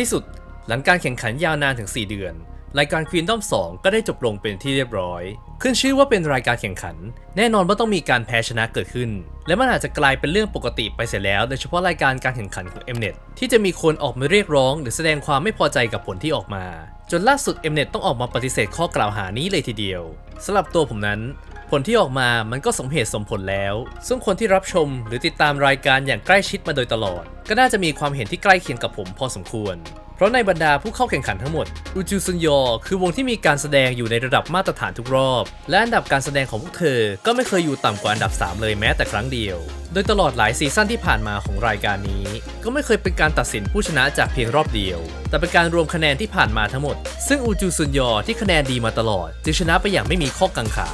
ที่สุดหลังการแข่งขันยาวนานถึง 4 เดือน รายการ Queendom 2 ก็ได้จบลงเป็นที่เรียบร้อย ขึ้นชื่อว่าเป็นรายการแข่งขัน แน่นอนว่าต้องมีการแพ้ชนะเกิดขึ้น และมันอาจจะกลายเป็นเรื่องปกติไปเสียแล้ว โดยเฉพาะรายการการแข่งขันของ Mnet ที่จะมีคนออกมาเรียกร้อง หรือแสดงความไม่พอใจกับผลที่ออกมา จนล่าสุด Mnet ต้องออกมาปฏิเสธข้อกล่าวหานี้เลยทีเดียวสำหรับตัวผมนั้น ผลที่ออกมามันก็สมเหตุสมผลแล้ว ซึ่งคนที่รับชมหรือติดตามรายการอย่างใกล้ชิดมาโดยตลอด ก็น่าจะมีความเห็นที่ใกล้เคียงกับผมพอสมควร เพราะในบรรดาผู้เข้าแข่งขันทั้งหมดอูจูซุนยอคือวงที่มีการแสดงอยู่ในระดับมาตรฐานทุกรอบ และอันดับการแสดงของพวกเธอก็ไม่เคยอยู่ต่ำกว่าอันดับ 3 เลยแม้แต่ครั้งเดียว โดยตลอดหลายซีซั่นที่ผ่านมาของรายการนี้ ก็ไม่เคยเป็นการตัดสินผู้ชนะจากเพียงรอบเดียว แต่เป็นการรวมคะแนนที่ผ่านมาทั้งหมด ซึ่งอูจูซุนยอที่คะแนนดีมาตลอด จึงชนะไปอย่างไม่มีข้อกังขา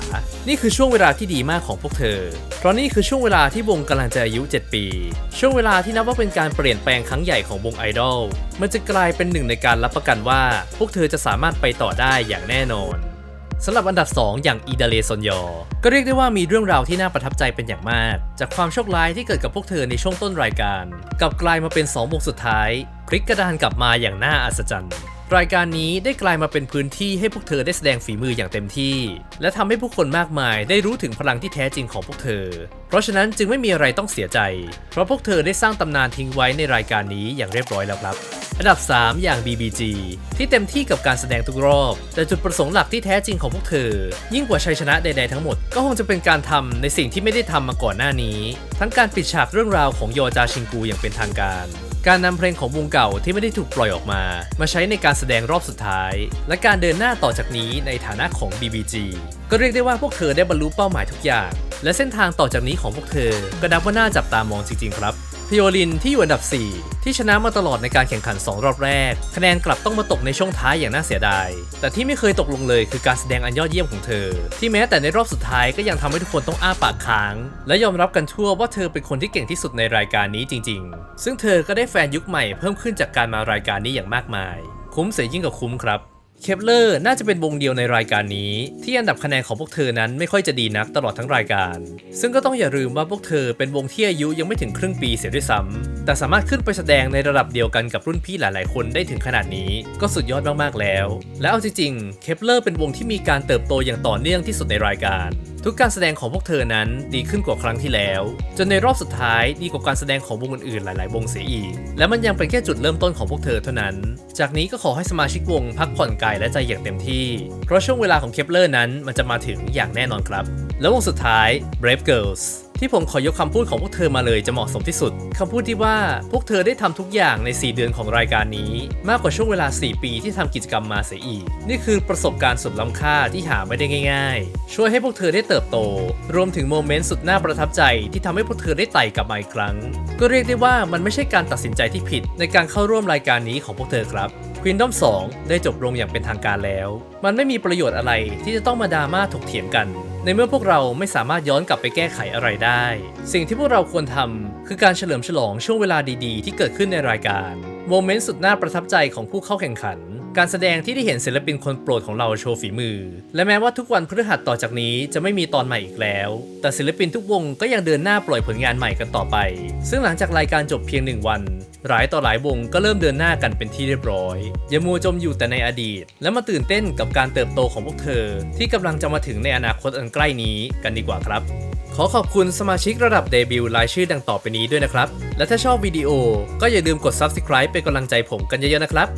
นี่คือช่วงเวลาที่ดีมากของพวกเธอ เพราะนี่คือช่วงเวลาที่วงกำลังจะอายุ 7 ปี ช่วงเวลาที่นับว่าเป็นการเปลี่ยนแปลงครั้งใหญ่ของวงไอดอลมันจะกลายเป็นหนึ่งในการรับประกันว่า พวกเธอจะสามารถไปต่อได้อย่างแน่นอน สำหรับอันดับ 2 อย่างอีดาเลซอนยอ ก็เรียกได้ว่ามีเรื่องราวที่น่าประทับใจเป็นอย่างมาก จากความโชคร้ายที่เกิดกับพวกเธอในช่วงต้นรายการ กลับกลายมาเป็น2วงสุดท้ายพลิกกระดานกลับมาอย่างน่าอัศจรรย์รายการนี้ได้กลายมาเป็นพื้นที่ให้พวกเธอได้แสดงฝีมืออย่างเต็มที่ และทำให้ผู้คนมากมายได้รู้ถึงพลังที่แท้จริงของพวกเธอ เพราะฉะนั้นจึงไม่มีอะไรต้องเสียใจ เพราะพวกเธอได้สร้างตำนานทิ้งไว้ในรายการนี้อย่างเรียบร้อยแล้วครับ อันดับ 3 อย่าง BBG ที่เต็มที่กับการแสดงทุกรอบ แต่จุดประสงค์หลักที่แท้จริงของพวกเธอ ยิ่งกว่าชัยชนะใดๆทั้งหมด ก็คงจะเป็นการทำในสิ่งที่ไม่ได้ทำมาก่อนหน้านี้ ทั้งการปิดฉากเรื่องราวของโยจาชิงกูอย่างเป็นทางการการนำเพลงของวงเก่าที่ไม่ได้ถูกปล่อยออกมา มาใช้ในการแสดงรอบสุดท้าย และการเดินหน้าต่อจากนี้ในฐานะของ BBG ก็เรียกได้ว่าพวกเธอได้บรรลุเป้าหมายทุกอย่าง และเส้นทางต่อจากนี้ของพวกเธอ ก็นับว่าน่าจับตามองจริงๆครับ พิโอลินที่อยู่อันดับ 4 ที่ชนะมาตลอดในการแข่งขัน 2 รอบแรก คะแนนกลับต้องมาตกในช่วงท้ายอย่างน่าเสียดาย แต่ที่ไม่เคยตกลงเลยคือการแสดงอันยอดเยี่ยมของเธอ ที่แม้แต่ในรอบสุดท้ายก็ยังทำให้ทุกคนต้องอ้าปากค้าง และยอมรับกันทั่วว่าเธอเป็นคนที่เก่งที่สุดในรายการนี้จริง ๆ ซึ่งเธอก็ได้แฟนยุคใหม่เพิ่มขึ้นจากการมารายการนี้อย่างมากมาย คุ้มเสียยิ่งกว่าคุ้มครับ เคปเลอร์น่าจะเป็นวงเดียวในรายการนี้ ที่อันดับคะแนนของพวกเธอนั้นไม่ค่อยจะดีนักตลอดทั้งรายการ ซึ่งก็ต้องอย่าลืมว่าพวกเธอเป็นวงที่อายุยังไม่ถึงครึ่งปีเสียด้วยซ้ำแต่สามารถขึ้นไปแสดงในระดับเดียวกันกับรุ่นพี่หลาย ๆ คนได้ถึงขนาดนี้ ก็สุดยอดมาก ๆ แล้ว และเอาจริงๆเคปเลอร์เป็นวงที่มีการเติบโตอย่างต่อเนื่องที่สุดในรายการทุกการแสดงของพวกเธอนั้นดีขึ้นกว่าครั้งที่แล้ว จนในรอบสุดท้ายดีกว่าการแสดงของวงอื่นๆหลายๆ วงเสียอีก และมันยังเป็นแค่จุดเริ่มต้นของพวกเธอเท่านั้น จากนี้ก็ขอให้สมาชิกวงพักผ่อนกายและใจอย่างเต็มที่ เพราะช่วงเวลาของเคปเลอร์นั้นมันจะมาถึงอย่างแน่นอนครับ แล้ววงสุดท้าย Brave Girls ที่ผมขอยกคำพูดของพวกเธอมาเลยจะเหมาะสมที่สุดคำพูดที่ว่าพวกเธอได้ทำทุกอย่างใน 4 เดือนของรายการนี้ มากกว่าช่วงเวลา 4 ปีที่ทำกิจกรรมมาเสียอีก นี่คือประสบการณ์สุดล้ำค่าที่หาไม่ได้ง่าย ๆ ช่วยให้พวกเธอได้เติบโต รวมถึงโมเมนต์สุดน่าประทับใจที่ทำให้พวกเธอได้ไต่กลับมาอีกครั้ง ก็เรียกได้ว่ามันไม่ใช่การตัดสินใจที่ผิด ในการเข้าร่วมรายการนี้ของพวกเธอครับ Queendom 2ได้จบลงอย่างเป็นทางการแล้ว มันไม่มีประโยชน์อะไรที่จะต้องมาดราม่าถกเถียงกัน ในเมื่อพวกเราไม่สามารถย้อนกลับไปแก้ไขอะไรได้ สิ่งที่พวกเราควรทำคือการเฉลิมฉลองช่วงเวลาดีๆ ที่เกิดขึ้นในรายการ โมเมนต์สุดน่าประทับใจของผู้เข้าแข่งขัน การแสดงที่ได้เห็นศิลปินคนโปรดของเราโชว์ฝีมือ และแม้ว่าทุกวันพฤหัสต่อจากนี้จะไม่มีตอนใหม่อีกแล้ว แต่ศิลปินทุกวงก็ยังเดินหน้าปล่อยผลงานใหม่กันต่อไป ซึ่งหลังจากรายการจบเพียงหนึ่งวัน หลายต่อหลายวงก็เริ่มเดินหน้ากันเป็นที่เรียบร้อย อย่ามัวจมอยู่แต่ในอดีต และมาตื่นเต้นกับการเติบโตของพวกเธอ ที่กำลังจะมาถึงในอนาคตอันใกล้นี้กันดีกว่าครับ ขอขอบคุณสมาชิกระดับเดบิวต์รายชื่อดังต่อไปนี้ด้วยนะครับ และถ้าชอบวิดีโอก็อย่าลืมกด subscribe เป็นกำลังใจผมกันเยอะๆนะครับ